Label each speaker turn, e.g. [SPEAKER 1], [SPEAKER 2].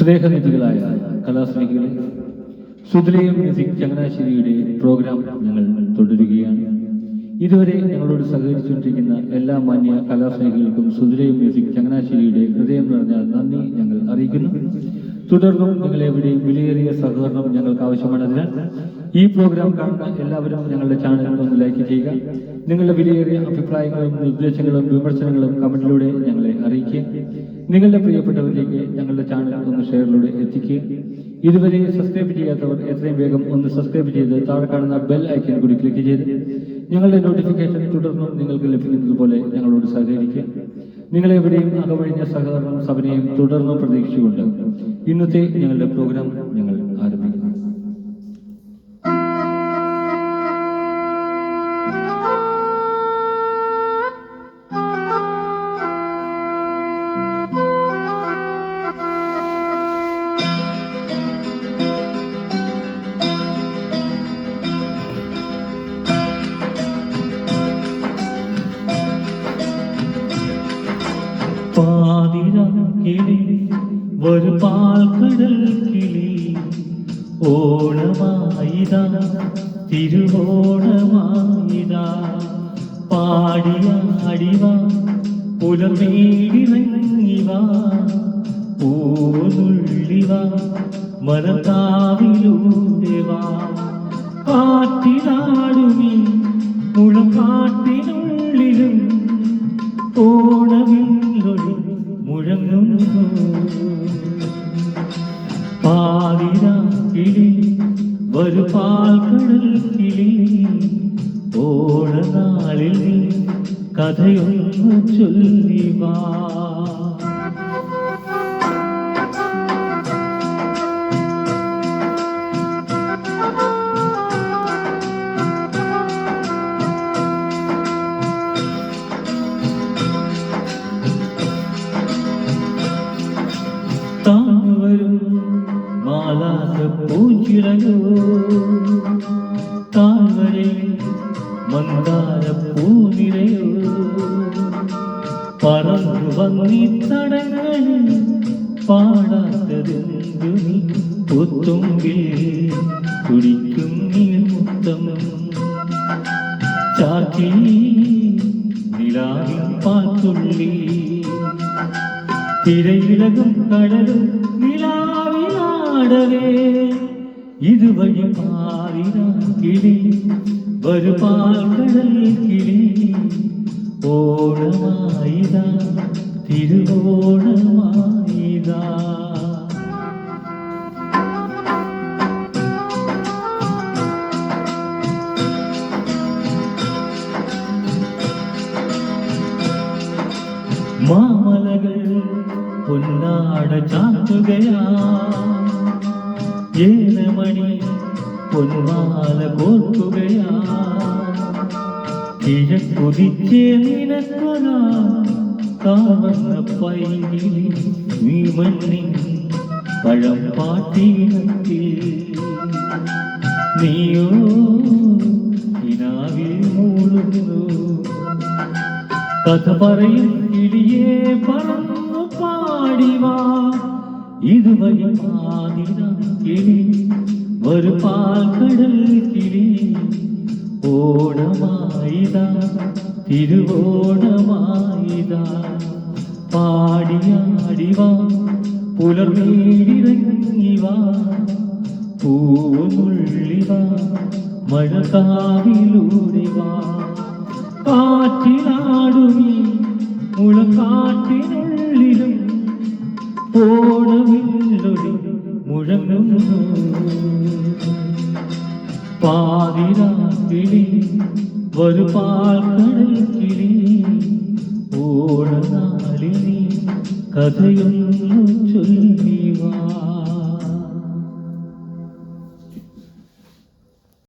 [SPEAKER 1] സ്നേഹനിധികളായ കലാസ്നേഹികളെ സുതിലയം music ചങ്ങനാശ്ശേരിയുടെ programme ഞങ്ങൾ തുടരുകയാണ്. ഇതുവരെ ഞങ്ങളോട് സഹകരിച്ചുകൊണ്ടിരിക്കുന്ന എല്ലാ മാന്യ കലാസ്നേഹികൾക്കും സുതിലയം മ്യൂസിക് ചങ്ങനാശ്ശേരിയുടെ ഹൃദയം നിറഞ്ഞ നന്ദി ഞങ്ങൾ അറിയിക്കുന്നു. തുടർന്നും നിങ്ങളെവിടെയും വിലയേറിയ സഹകരണം ഞങ്ങൾക്ക് ആവശ്യമാണതിനാൽ ഈ പ്രോഗ്രാം കാണുന്ന എല്ലാവരും ഞങ്ങളുടെ ചാനൽ ഒന്ന് ലൈക്ക് ചെയ്യുക. നിങ്ങളുടെ വിലയേറിയ അഭിപ്രായങ്ങളും നിർദ്ദേശങ്ങളും വിമർശനങ്ങളും കമന്റിലൂടെ ഞങ്ങളെ അറിയിക്കുക. നിങ്ങളുടെ പ്രിയപ്പെട്ടവരിലേക്ക് ഞങ്ങളുടെ ചാനൽ ഒന്ന് ഷെയറിലൂടെ എത്തിക്കുക. ഇതുവരെ സബ്സ്ക്രൈബ് ചെയ്യാത്തവർ എത്രയും വേഗം ഒന്ന് സബ്സ്ക്രൈബ് ചെയ്ത് താഴെ കാണുന്ന ബെൽ ഐക്കൺ കൂടി ക്ലിക്ക് ചെയ്ത് ഞങ്ങളുടെ നോട്ടിഫിക്കേഷൻ തുടർന്നും നിങ്ങൾക്ക് ലഭിക്കുന്നത് പോലെ ഞങ്ങളോട് സഹകരിക്കുക. നിങ്ങളെവിടെയും അകമഴിഞ്ഞ സഹകരണം സഭനെയും തുടർന്ന് പ്രതീക്ഷിച്ചുകൊണ്ട് ഇന്നത്തെ ഞങ്ങളുടെ പ്രോഗ്രാം ഞങ്ങൾ
[SPEAKER 2] പാതിരാക്കിളി ഒരു പാൽക്കടൽ കിളി. ഓണമായിത തിരുവോണമായിത. പാടിയാടിവ പുലമേടിറങ്ങിവ പൂനുള്ളിവാ മലതാവിലൂടെ വാ കാറ്റിനാടുമീ മുളക്കാട്ടിനുള്ളിലും ഓണവില്ലൊളി ഒരു പാൽക്കടൽ കിളി. ഓണനാളിൽ കഥയൊന്നു ചൊല്ലിവാ മാലാക പൂച്ചിറയോ താഴ്വരയിൽ മന്ദാര പൂനിരയോ പറന്നു കുടിക്കും നീ മുത്തം. ചാക്കി നിലാവിൻ പാത്തുള്ളി തിരയിലകും കടലും നിലാവിലാടവേ ഇതുവഴി പാറിന കിളി ഒരു പാൽക്കടൽ കിളി ഓണമായിതാ തിരുവോണമായിതാ മാമലകൾ പൊന്നാട ചാറ്റുകയാ പൊന്മാല കോർക്കുകയാ. കിഴക്കുതിച്ചേ നിനക്കൊരാ. കാവന്ന പൈകിളി നീ മണ്ണി പഴം പാട്ടിനത്തിൽ നീയോ കിനാവിൽ കഥ പറയും പറന്നു പാടിവാ. ഇതുവഴി പാതിര കിളി ഒരു പാൽക്കടൽ കിളി. ഓണമായിതാ തിരുവോണമായിതാ. പാടിയാടിവാ പുലർമേടിറങ്ങിവാ പൂവുമുള്ളിവാ മഴക്കാവിലൂടെ വാ കാറ്റിനാടുമീ മുളക്കാട്ടിനുള്ളിലും ഓണവില്ലൊടി മുഴങ്ങുന്നു. പാതിരാ കിളി ഒരു പാൽക്കടൽ കിളി ഓണനാളിൽ കഥയൊന്നു ചൊല്ലിവാ